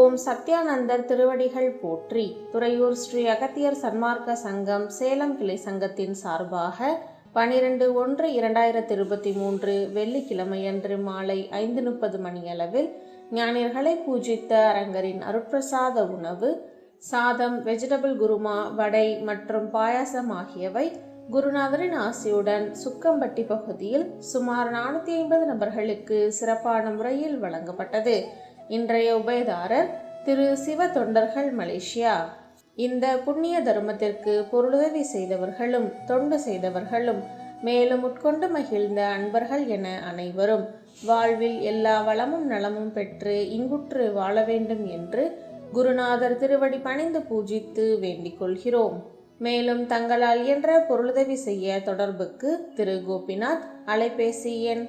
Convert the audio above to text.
ஓம் சத்யானந்தர் திருவடிகள் போற்றி. துறையூர் ஸ்ரீ அகத்தியர் சன்மார்க்க சங்கம் சேலம் கிளை சங்கத்தின் சார்பாக பனிரெண்டு ஒன்று இரண்டாயிரத்தி இருபத்தி மூன்று வெள்ளிக்கிழமையன்று மாலை ஐந்து முப்பது மணியளவில் ஞானியர்களை பூஜித்த அரங்கரின் அருட்பிரசாத உணவு சாதம் வெஜிடபிள் குருமா வடை மற்றும் பாயாசம் ஆகியவை குருநாதரின் ஆசியுடன் சுக்கம்பட்டி பகுதியில் சுமார் நானூற்றி ஐம்பது நபர்களுக்கு சிறப்பான முறையில் வழங்கப்பட்டது. இன்றைய உபயதாரர் திரு சிவ தொண்டர்கள் மலேசியா. இந்த புண்ணிய தர்மத்திற்கு பொருளுதவி செய்தவர்களும் தொண்டு செய்தவர்களும் மேலும் உட்கொண்டு மகிழ்ந்த அன்பர்கள் என அனைவரும் வாழ்வில் எல்லா வளமும் நலமும் பெற்று இங்குற்று வாழ வேண்டும் என்று குருநாதர் திருவடி பணிந்து பூஜித்து வேண்டிக் கொள்கிறோம். மேலும் தங்களால் இயன்ற பொருளுதவி செய்ய தொடர்புக்கு திரு கோபிநாத் அலைபேசி எண்